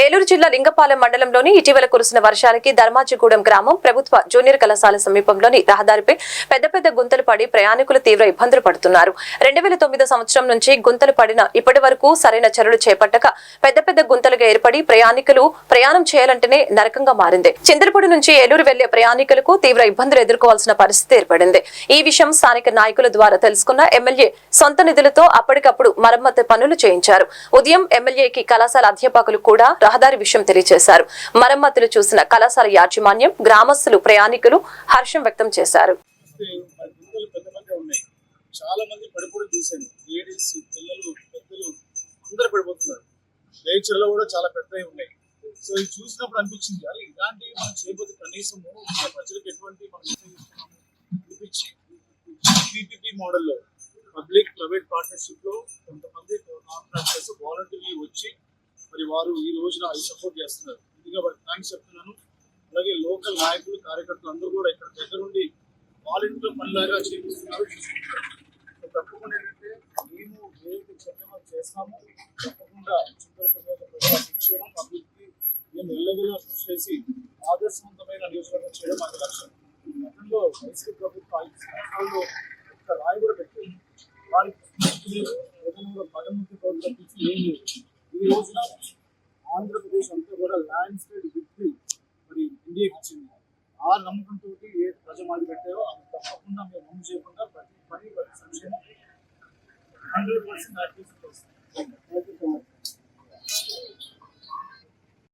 ఏలూరు జిల్లా లింగపాలెం మండలంలోని ఇటీవల కురిసిన వర్షాలకి ధర్మాజిగూడెం గ్రామం ప్రభుత్వ జూనియర్ కళాశాల సమీపంలోని రహదారిపై పెద్ద పెద్ద గుంతలు పడి ప్రయాణికులు తీవ్ర ఇబ్బందులు పడుతున్నారు. రెండు వేల తొమ్మిది సంవత్సరం నుంచి గుంతలు పడిన ఇప్పటి వరకు సరైన చర్యలు చేపట్టక పెద్ద పెద్ద గుంతలుగా ఏర్పడి ప్రయాణికులు ప్రయాణం చేయాలంటేనే నరకంగా మారింది. చింతలపూడి నుంచి ఏలూరు వెళ్ళే ప్రయాణికులకు తీవ్ర ఇబ్బందులు ఎదుర్కోవాల్సిన పరిస్థితి ఏర్పడింది. ఈ విషయం స్థానిక నాయకుల ద్వారా తెలుసుకున్న ఎమ్మెల్యే సొంత నిధులతో అప్పటికప్పుడు మరమ్మతు పనులు చేయించారు. ఉదయం ఎమ్మెల్యేకి కళాశాల అధ్యాపకులు కూడా రహదారి విషయం తెలియజేశారు. మరమ్మతులు చూసిన కళాశాల యాజమాన్యం గ్రామస్తులు ప్రయాణికులు హర్షం వ్యక్తం చేశారు. పెద్ద పెద్ద ఉన్నాయి. చాలా మంది పడిపోవడం చూశాను. లేడీస్ పిల్లలు పెద్దలు అందరు పడిపోతున్నారు. నేచర్లో కూడా చాలా పెద్దవి ఉన్నాయి. సో ఇది చూసినప్పుడు అనిపించింది అరే ఇలాంటివి మనం చేయబోతే కనీసము ప్రజలకు ఎటువంటి మనం మెసేజ్ ఇస్తున్నాము? అనిపించి పీపీపీ మోడల్లో పబ్లిక్ ప్రైవేట్ పార్ట్నర్షిప్లో కొంతమంది కాంట్రాక్టర్స్ వాలంటీర్లు వచ్చి మరి వారు ఈ రోజున సపోర్ట్ చేస్తున్నారు. ముందుగా వారికి థ్యాంక్స్ చెప్తున్నాను. అలాగే లోకల్ నాయకులు కార్యకర్తలు అందరూ కూడా ఇక్కడ దగ్గరుండి వాలంటీర్ పనిలాగా చేపిస్తున్నారు. తప్పకుండా ఏంటంటే మేము ఏదైతే చేస్తామో తప్పకుండా చింతలపల్లి సంక్షేమం అభివృద్ధి మేము కృషి చేసి ఆదర్శవంతమైన నియోజకవర్గం చేయడం మాకు లక్ష్యం. గతంలో వైసీపీ ప్రభుత్వం ఐదు సంవత్సరాల్లో ఒక్క రాయి కూడా వారికి ఏదైనా పదముఖి ప్రభుత్వం ఏం లేదు. ఈ రోజున కూడా ల్యాండ్ స్లైడ్ విక్టరీ మరి ఇండియాకి వచ్చింది. ఆ నమ్మకంతో ఏ ప్రజలు మాది పెట్టారో అది తప్పకుండా మేము ముందు చేయకుండా ప్రతి పని ప్రతి సంక్షేమం హండ్రెడ్ పర్సెంట్ యాక్టివ్ వస్తుంది. Thank you so much